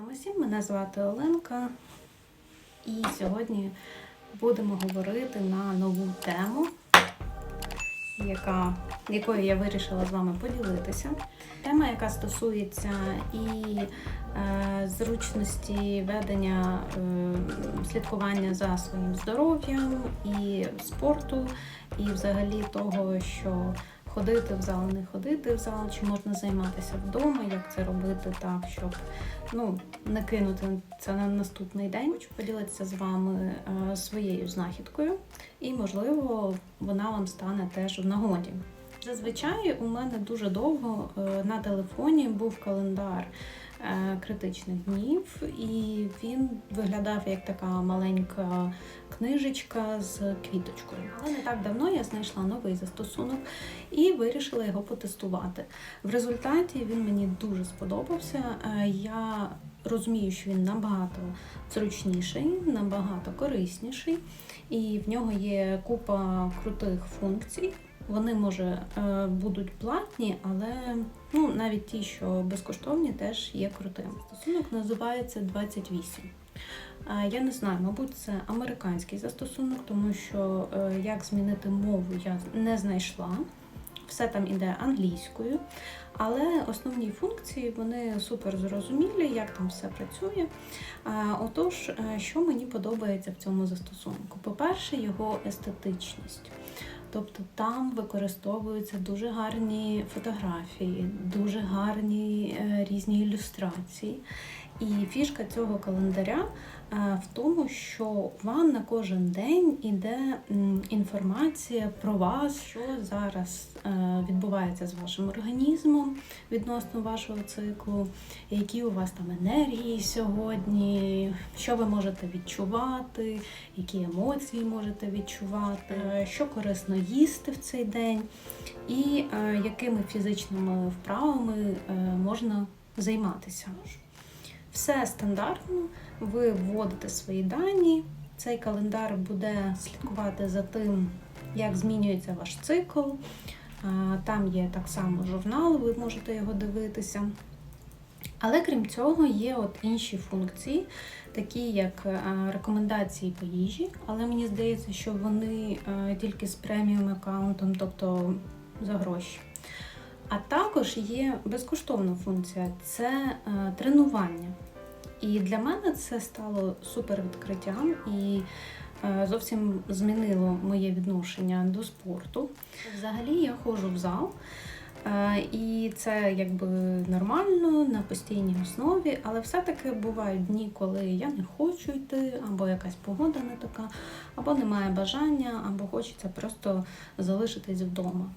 вами всім, мене звати Оленка, і сьогодні будемо говорити на нову тему, яка, якою я вирішила з вами поділитися. Тема, яка стосується і е, зручності ведення е, слідкування за своїм здоров'ям, і спорту, і взагалі того, що ходити в зал, не ходити в зал, чи можна займатися вдома, як це робити так, щоб ну, не кинути це на наступний день. Хочу поділитися з вами е, своєю знахідкою, і, можливо, вона вам стане теж в нагоді. Зазвичай у мене дуже довго е, на телефоні був календар критичних днів, і він виглядав як така маленька книжечка з квіточкою. Але не так давно я знайшла новий застосунок і вирішила його потестувати. В результаті він мені дуже сподобався. Е, Я розумію, що він набагато зручніший, набагато корисніший, і в нього є купа крутих функцій. Вони може е, будуть платні, але ну навіть ті, що безкоштовні, теж є крутими. Застосунок називається 28. Е, Я не знаю, мабуть, це американський застосунок, тому що е, як змінити мову я не знайшла. Все там іде англійською, але основні функції вони супер зрозумілі, як там все працює. Отож, е, що мені подобається в цьому застосунку? По-перше, його естетичність. Тобто там використовуються дуже гарні фотографії, дуже гарні е, різні ілюстрації. І фішка цього календаря в тому, що вам на кожен день іде інформація про вас, що зараз е, відбувається з вашим організмом відносно вашого циклу, які у вас там енергії сьогодні, що ви можете відчувати, які емоції можете відчувати, е, що корисно їсти в цей день, і е, якими фізичними вправами е, можна займатися. Все стандартно, ви вводите свої дані. Цей календар буде слідкувати за тим, як змінюється ваш цикл. Там є так само журнал, ви можете його дивитися. Але крім цього, є от інші функції, такі як е, рекомендації по їжі, але мені здається, що вони е, тільки з преміум аккаунтом, тобто за гроші. А також є безкоштовна функція це е, тренування. І для мене це стало супер відкриттям і е, зовсім змінило моє відношення до спорту. Взагалі я ходжу в зал. е, І це якби нормально на постійній основі, але все-таки бувають дні, коли я не хочу йти, або якась погода не така, або немає бажання, або хочеться просто залишитись вдома.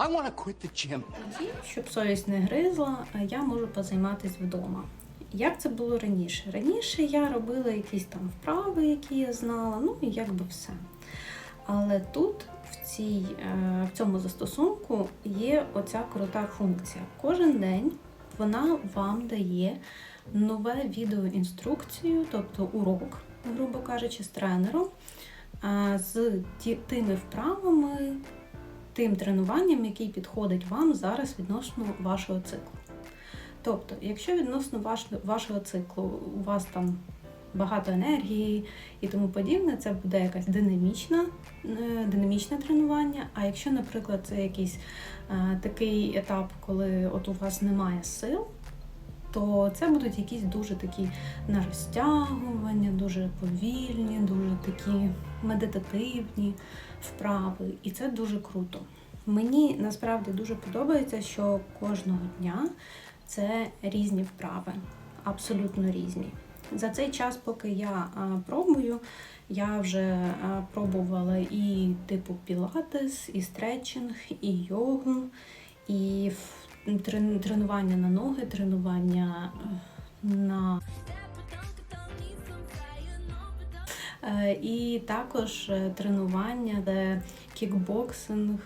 I want to quit the gym. Тоді, щоб совість не гризла, я можу позайматися вдома. Як це було раніше? Раніше я робила якісь там вправи, які я знала, ну і якби все. Але тут, в, цій, е, в цьому застосунку, є оця крута функція. Кожен день вона вам дає нове відеоінструкцію, тобто урок, грубо кажучи, з тренером, е, з тими вправами, тим тренуванням, який підходить вам зараз відносно вашого циклу. Тобто, якщо відносно ваш, вашого циклу у вас там багато енергії і тому подібне, це буде якась динамічна, е, динамічне тренування. А якщо, наприклад, це якийсь е, такий етап, коли от у вас немає сил, то це будуть якісь дуже такі на розтягування, дуже повільні, дуже такі медитативні вправи. І це дуже круто. Мені насправді дуже подобається, що кожного дня це різні вправи, абсолютно різні. За цей час, поки я пробую, я вже пробувала і типу пілатес, і стретчинг, і йогу, і тренування на ноги, тренування е, на Е, І також е, тренування, де кікбоксинг,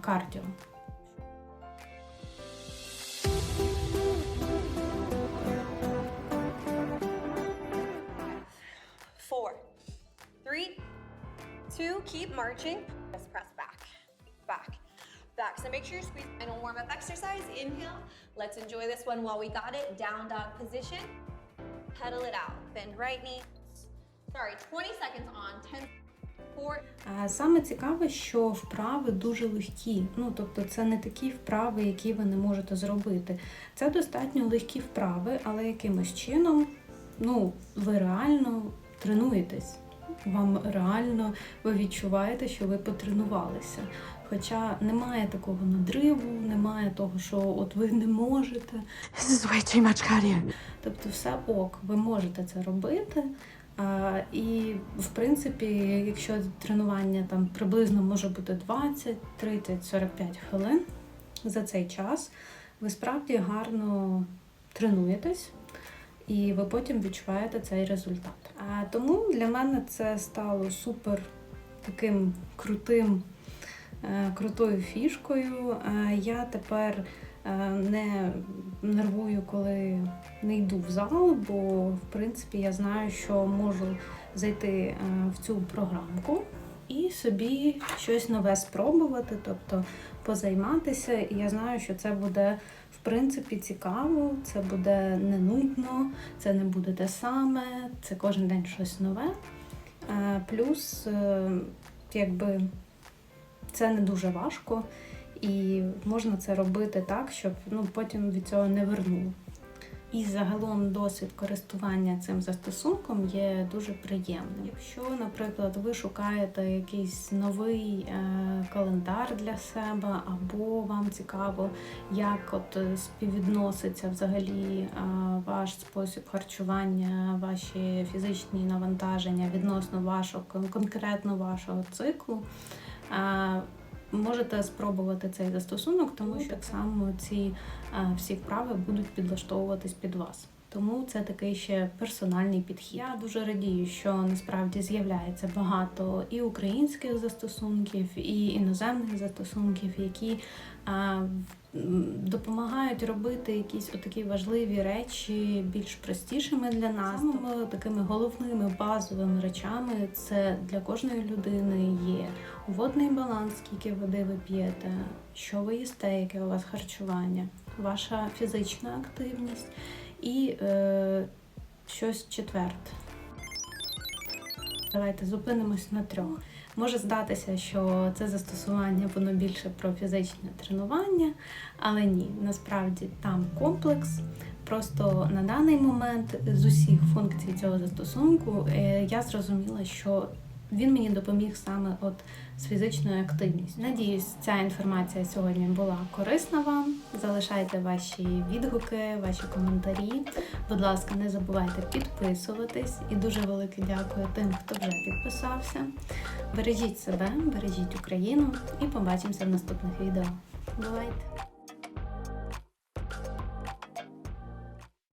кардіо. Four, three, keep marching. So make sure you're squeezing. Final warm up exercise. Inhale. Let's enjoy this one while we got it. Down dog position. Pedal it out. Bend right knee. Sorry, 20 seconds on. 10, Саме цікаве, що вправи дуже легкі. Ну тобто, це не такі вправи, які ви не можете зробити. Це достатньо легкі вправи, але якимось чином, ну, ви реально тренуєтесь. Вам реально ви відчуваєте, що ви потренувалися. Хоча немає такого надриву, немає того, що от ви не можете. This is way too much cardio. Тобто, все ок, ви можете це робити. А, і, в принципі, якщо тренування там приблизно може бути 20, 30, 45 хвилин за цей час, ви справді гарно тренуєтесь, і ви потім відчуваєте цей результат. А тому для мене це стало супер таким крутим, крутою фішкою. Е, Я тепер е, не нервую, коли не йду в зал, бо в принципі я знаю, що можу зайти е, в цю програмку і собі щось нове спробувати, тобто позайматися. І я знаю, що це буде в принципі цікаво, це буде не нудно, це не буде те саме, це кожен день щось нове. Е, Плюс, е, якби це не дуже важко, і можна це робити так, щоб ну, потім від цього не вернуло. І загалом досвід користування цим застосунком є дуже приємним. Якщо, наприклад, ви шукаєте якийсь новий е, календар для себе, або вам цікаво, як от е, співвідноситься взагалі е, ваш спосіб харчування, ваші фізичні навантаження відносно вашого кон- конкретно вашого циклу. Можете спробувати цей застосунок, тому що так само ці всі вправи будуть підлаштовуватись під вас. Тому це такий ще персональний підхід. Я дуже радію, що насправді з'являється багато і українських застосунків, і іноземних застосунків, які допомагають робити якісь отакі важливі речі більш простішими для нас. Самими такими головними базовими речами це для кожної людини є водний баланс, скільки води ви п'єте, що ви їсте, яке у вас харчування, ваша фізична активність і е, щось четверте. Давайте зупинимось на трьох. Може здатися, що це застосування воно більше про фізичне тренування, але ні, насправді там комплекс. Просто на даний момент з усіх функцій цього застосунку е, я зрозуміла, що він мені допоміг саме от з фізичною активністю. Надіюсь, ця інформація сьогодні була корисна вам. Залишайте ваші відгуки, ваші коментарі. Будь ласка, не забувайте підписуватись. І дуже велике дякую тим, хто вже підписався. Бережіть себе, бережіть Україну і побачимося в наступних відео. Бувайте!